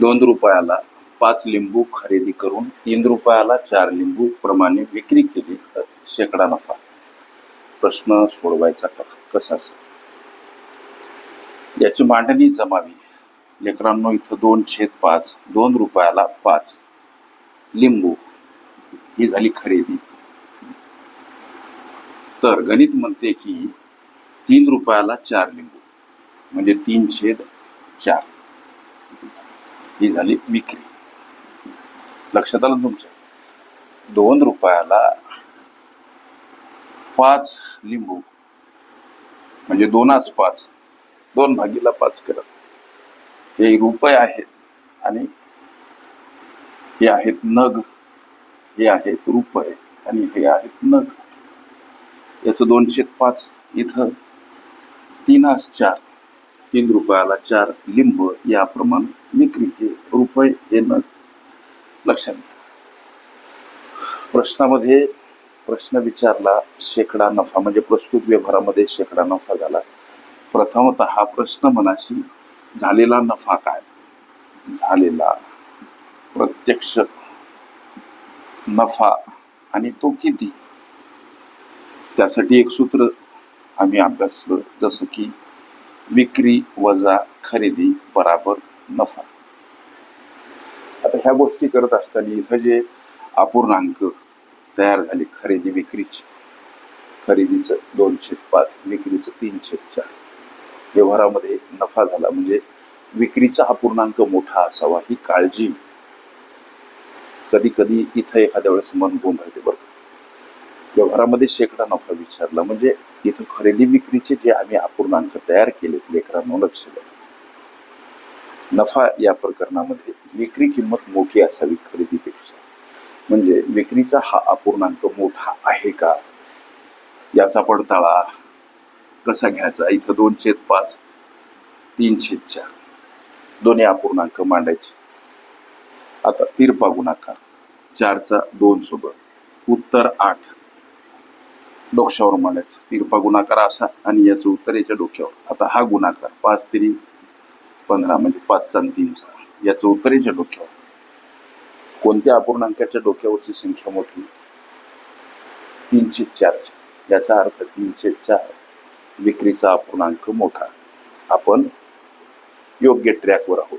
दोन रुपयाला पाच लिंबू खरेदी करून तीन रुपयाला चार लिंबू प्रमाणे विक्री केली. तर शेकडा नफा. प्रश्न सोडवायचा कसाच याची मांडणी जमावी. लेकरांनो इथं दोन छेद पाच दोन रुपयाला पाच लिंबू ही झाली खरेदी. तर गणित म्हणते की तीन रुपयाला चार लिंबू म्हणजे तीन छेद चार. ही झाली विक्री. लक्षात आलं तुमचं? दोन रुपयाला पाच लिंबू. म्हणजे दोनाच पाच. दोन भागीला पाच करत. हे रुपये आहेत आणि हे आहेत नग. हे आहेत रुपये आणि हे आहेत नग. याचं दोनशे पाच. इथं तीनास चार. तीन रुपयाला चार लिंब याप्रमाणे विक्री हे रुपये येणं लक्षात घ्या. प्रश्नामध्ये प्रश्न विचारला शेकडा नफा म्हणजे प्रस्तुत व्यवहारामध्ये शेकडा नफा झाला. प्रथमतः हा प्रश्न मनाशी झालेला नफा काय? झालेला प्रत्यक्ष नफा आणि तो किती? त्यासाठी एक सूत्र आम्ही अभ्यासलं जसं की विक्री वजा खरेदी बराबर नफा. आता ह्या गोष्टी करत असताना इथं जे अपूर्णांक तयार झाले खरेदी विक्रीची. खरेदीचं दोनशे पाच विक्रीचं तीनशे चार. व्यवहारामध्ये नफा झाला म्हणजे विक्रीचा अपूर्णांक मोठा असावा ही काळजी. कधी कधी इथं एखाद्या वेळेस मन गोंधळते बरं व्यवहारामध्ये शेकडा नफा विचारला. म्हणजे इथं खरेदी विक्रीचे जे आम्ही अपूर्णांक तयार केलेत लेकरांना लक्ष द्या. नफा या प्रकरणामध्ये विक्री किंमत मोठी असावी खरेदीपेक्षा. म्हणजे विक्रीचा हा अपूर्णांक मोठा आहे का? याचा पडताळा कसा घ्यायचा? इथं दोन छेद पाच तीन छेद चार. दोन्ही अपूर्णांक मांडायचे. आता तिरपा गुणाकार चारचा दोन सोबत. उत्तर आठ. डोक्यावर मांडायचं तिरपा गुणाकार असा आणि याचं उत्तर याच्या डोक्यावर. आता हा गुणाकार पाच तिरी पंधरा म्हणजे पाचचा आणि तीनचा याचं उत्तर याच्या डोक्यावर. कोणत्या अपूर्णांकाच्या डोक्यावरची संख्या मोठी? तीनशे चारची याचा अर्थ तीनशे चार विक्रीचा अपूर्णांक मोठा. आपण योग्य ट्रॅकवर आहोत.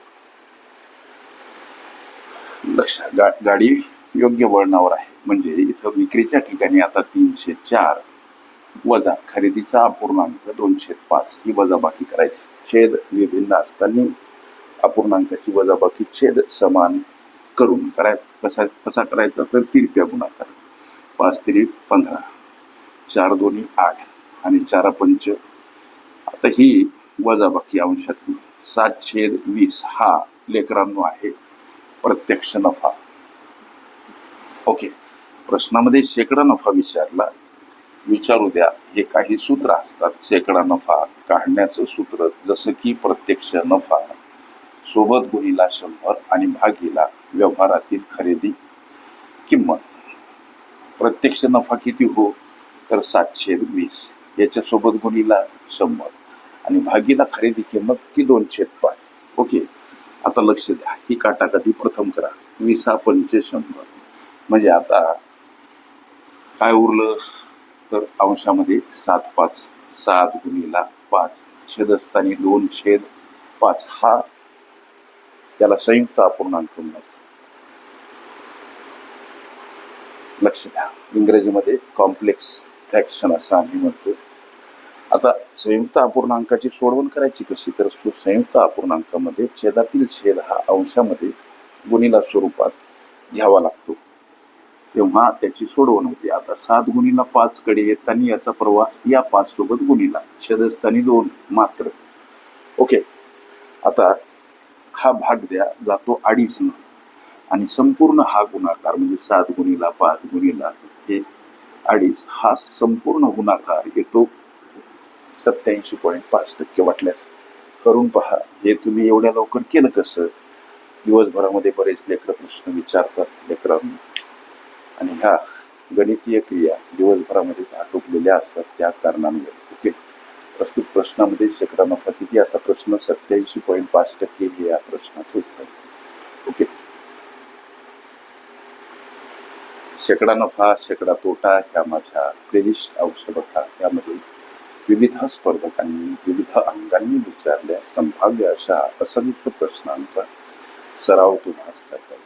लक्षात गा गाडी योग्य वळणावर आहे. म्हणजे इथं विक्रीच्या ठिकाणी आता तीनशे चार वजा खरेदीचा अपूर्णांक दोनशे पाच ही वजाबाकी करायची. छेद विभिन्न असताना अपूर्णांकाची वजाबाकी छेद समान करून कराय कसा कसा करायचा? तर तिरप्या गुणाकार. पाच तिरी पंधरा. चार दोन्ही आठ आणि चार पंच. आता ही वजाबाकी अंशातली सात छेद वीस हा लेकरांनो आहे प्रत्यक्ष नफा. ओके. प्रश्नामध्ये शेकडा नफा विचारला. विचारू द्या हे काही सूत्र असतात. शेकडा नफा काढण्याचं सूत्र जसं की प्रत्यक्ष नफा सोबत गुणीला शंभर आणि भागीला व्यवहारातील खरेदी किंमत. प्रत्यक्ष नफा किती हो? तर सातशे वीस. याच्यासोबत गुणीला शंभर आणि भागीला खरेदी किंमत ती दोनशे पाच. ओके. आता लक्ष द्या. ही काटाकाटी प्रथम करा. वीस हा पंचे शंभर. म्हणजे आता काय उरलं? तर अंशामध्ये सात पाच सात गुणीला पाच. छेदस्थानी दोन छेद पाच. हा त्याला संयुक्त अपूर्णांक म्हणायचं. लक्ष द्या. इंग्रजीमध्ये कॉम्प्लेक्स फ्रॅक्शन असं आम्ही म्हणतो. आता संयुक्त अपूर्णांकाची सोडवण करायची कशी? तर संयुक्त अपूर्णांकामध्ये छेदातील छेद हा अंशामध्ये गुणीला स्वरूपात घ्यावा लागतो. तेव्हा त्याची सोडवण होते. आता सात गुणीला पाच कडे येताना याचा प्रवास या पाच सोबत गुणीला. छेदस्थानी दोन मात्र. ओके. आता हा भाग द्या जातो अडीच न. आणि संपूर्ण हा गुणाकार म्हणजे सात गुणीला पाच गुणीला हे अडीच हा संपूर्ण गुणाकार येतो सत्याऐंशी पॉईंट पाच टक्के वाटल्यास. करून पहा हे तुम्ही एवढ्या लवकर केलं कसं? दिवसभरामध्ये बरेच लेकर प्रश्न विचारतात लेकरांना. आणि ह्या गणितीय क्रिया दिवसभरामध्ये आटोपलेल्या असतात त्या कारणामुळे ओके प्रस्तुत प्रश्नामध्ये शेकडा नफा किती असा प्रश्न सत्याऐंशी पॉईंट पाच टक्के हे या प्रश्नाचं उत्तर. ओके. शेकडा नफा शेकडा तोटा ह्या माझ्या प्लेलिस्ट औषध यामध्ये त्यामध्ये विविध स्पर्धकांनी विविध अंगांनी विचारल्या संभाव्य अशा असंख्य प्रश्नांचा सराव तुम्हाला करता